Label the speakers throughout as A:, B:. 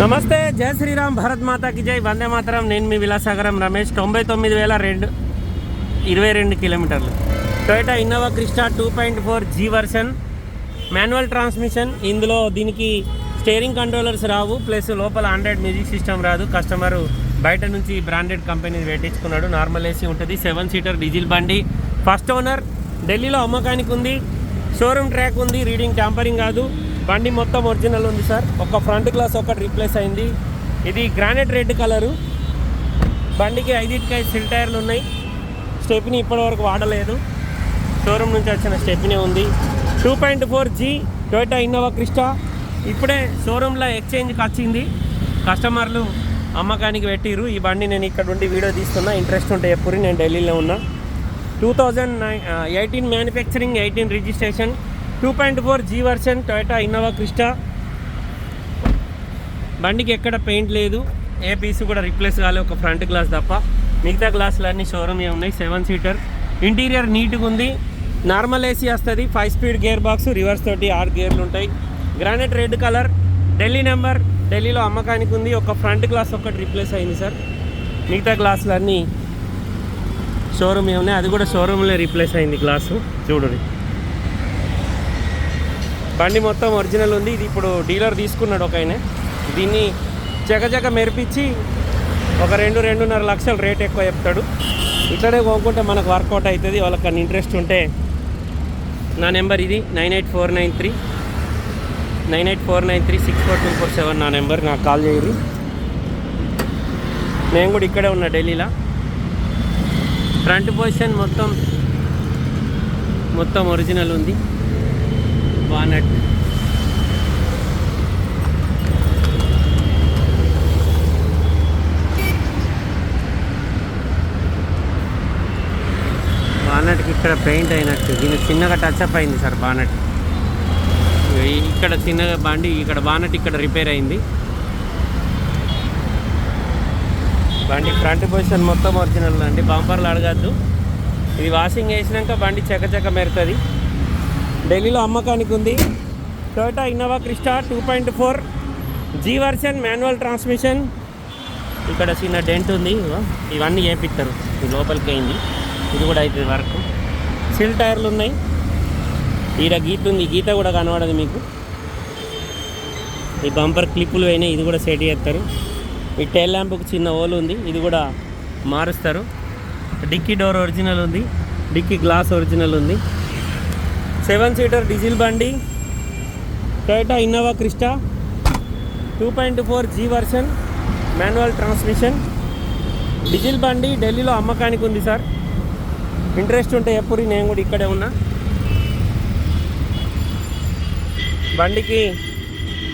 A: నమస్తే జై శ్రీరామ్ భారత్ మాతాకి జై. వందే మాతరం. నేను మీ విలాసాగరం రమేష్. తొంభై తొమ్మిది వేల రెండు ఇరవై రెండు కిలోమీటర్లు. Toyota Innova Crysta two point four G version. Manual transmission. ఇందులో దీనికి స్టీరింగ్ కంట్రోలర్స్ రావు. ప్లస్ లోపల ఆండ్రాయిడ్ మ్యూజిక్ సిస్టమ్ రాదు. కస్టమర్ బయట నుంచి బ్రాండెడ్ కంపెనీ పెట్టించుకున్నాడు నార్మల్ ఏసీ ఉంటుంది. సెవెన్ సీటర్ డీజిల్ బండి. ఫస్ట్ ఓనర్ ఢిల్లీలో అమ్మకానికి ఉంది. షోరూమ్ ట్రాక్ ఉంది. రీడింగ్ ట్యాంపరింగ్ కాదు. బండి మొత్తం ఒరిజినల్ ఉంది సార్. ఒక ఫ్రంట్ గ్లాస్ ఒకటి రీప్లేస్ అయింది. ఇది గ్రానైట్ రెడ్ కలరు. బండికి ఐదింటికి సిల్ టైర్లు ఉన్నాయి. స్టెప్ని ఇప్పటివరకు వాడలేదు. షోరూమ్ నుంచి వచ్చిన స్టెప్నే ఉంది. Two point four G Toyota Innova Crysta. ఇప్పుడే షోరూంలో ఎక్స్చేంజ్కి వచ్చింది. కస్టమర్లు అమ్మకానికి పెట్టిర్రు. ఈ బండి నేను ఇక్కడ ఉండి వీడియో తీస్తున్నా. ఇంట్రెస్ట్ ఉంటే ఎప్పుడు నేను ఢిల్లీలో ఉన్నా. Two thousand nine eighteen manufacturing eighteen registration. Two point four G version Toyota Innova Crysta. బండికి ఎక్కడ పెయింట్ లేదు ఏ పీస్ కూడా రీప్లేస్ కాలే ఒక ఫ్రంట్ గ్లాస్ తప్ప. మిగతా గ్లాసులు అన్నీ షోరూమ్ ఉన్నాయి సెవెన్ సీటర్. ఇంటీరియర్ నీట్గా ఉంది నార్మల్ ఏసీ వస్తుంది five speed gear box reverse తోటి ఆరు గేర్లు ఉంటాయి. Granite red colour Delhi number ఢిల్లీలో అమ్మకానికి ఉంది ఒక ఫ్రంట్ గ్లాస్ ఒకటి రీప్లేస్ అయింది సార్. మిగతా గ్లాసులు అన్నీ షోరూమ్ ఉన్నాయి అది కూడా షోరూమ్లో రీప్లేస్ అయింది గ్లాసు. చూడండి. బండి మొత్తం ఒరిజినల్ ఉంది. ఇది ఇప్పుడు డీలర్ తీసుకున్నాడు ఒక ఆయన. దీన్ని చకచక మెరిపించి ఒక రెండు రెండున్నర లక్షలు రేట్ ఎక్కువ చెప్తాడు. ఇట్లనే కొనుక్కుంటే మనకు వర్కౌట్ అవుతుంది. వాళ్ళకి ఇంట్రెస్ట్ ఉంటే నా నెంబర్ ఇది. Nine eight four nine three. Nine eight four nine three six four two four seven నా నెంబర్. నాకు కాల్ చేయరు. నేను కూడా ఇక్కడే ఉన్నా ఢిల్లీలో. ఫ్రంట్ పొజిషన్ మొత్తం మొత్తం ఒరిజినల్ ఉంది. బానట్ బానట్కి ఇక్కడ పెయింట్ అయినట్టు. దీనికి చిన్నగా టచ్ అప్ అయింది సార్ బానట్ ఇక్కడ చిన్నగా బండి ఇక్కడ బానట్ ఇక్కడ రిపేర్ అయింది. బండి ఫ్రంట్ పొజిషన్ మొత్తం ఒరిజినల్ అండి బంపర్లు అడగద్దు. ఇది వాషింగ్ వేసినాక బండి చకచక మెరుతుంది. ఢిల్లీలో అమ్మకానికి ఉంది. Toyota Innova Crysta two point four G version manual transmission ఇక్కడ చిన్న డెంట్ ఉంది. ఇవన్నీ చేపిస్తారు ఈ లోపలికి అయింది. ఇది కూడా అవుతుంది వర్క్. సిల్ టైర్లు ఉన్నాయి. ఈడ గీత ఉంది. గీత కూడా కనబడదు మీకు. ఈ బంపర్ క్లిప్పులు అయినాయి. ఇది కూడా సెట్ చేస్తారు ఈ టైల్ ల్యాంప్కి చిన్న హోల్ ఉంది. ఇది కూడా మారుస్తారు. డిక్కీ డోర్ ఒరిజినల్ ఉంది. డిక్కీ గ్లాస్ ఒరిజినల్ ఉంది. సెవెన్ సీటర్ డీజిల్ బండి Toyota Innova Crysta two point four G version manual transmission. Diesel బండి ఢిల్లీలో అమ్మకానికి ఉంది సార్. ఇంట్రెస్ట్ ఉంటే ఎప్పుడు నేను కూడా ఇక్కడే ఉన్నా. బండికి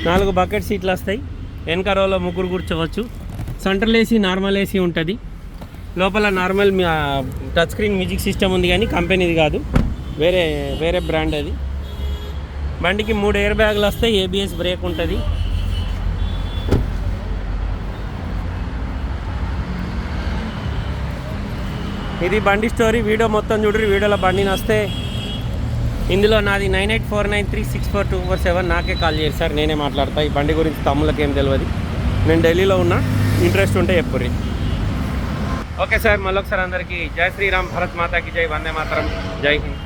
A: నాలుగు బకెట్ సీట్లు వస్తాయి. వెనక రోలో ముగ్గురు కూర్చోవచ్చు. సెంట్రల్ ఏసీ నార్మల్ ఏసీ ఉంటుంది. లోపల normal touch screen music system ఉంది కానీ కంపెనీది కాదు. వేరే వేరే బ్రాండ్ అది. బండికి మూడు ఎయిర్ బ్యాగులు వస్తాయి ఏబిఎస్ బ్రేక్ ఉంటుంది. ఇది బండి స్టోరీ వీడియో మొత్తం చూడరు వీడియోలో బండిని వస్తే ఇందులో నాది nine eight four nine three six four two four seven నాకే కాల్ చేసి సార్ నేనే మాట్లాడతా. ఈ బండి గురించి తమ్ములకి ఏం తెలియదు నేను ఢిల్లీలో ఉన్నా ఇంట్రెస్ట్ ఉంటే ఎప్పుడు ఓకే సార్ మళ్ళొకసారి అందరికీ జై శ్రీరామ్ భరత్ మాతాకి జై వందే మాతరం జై హింద్.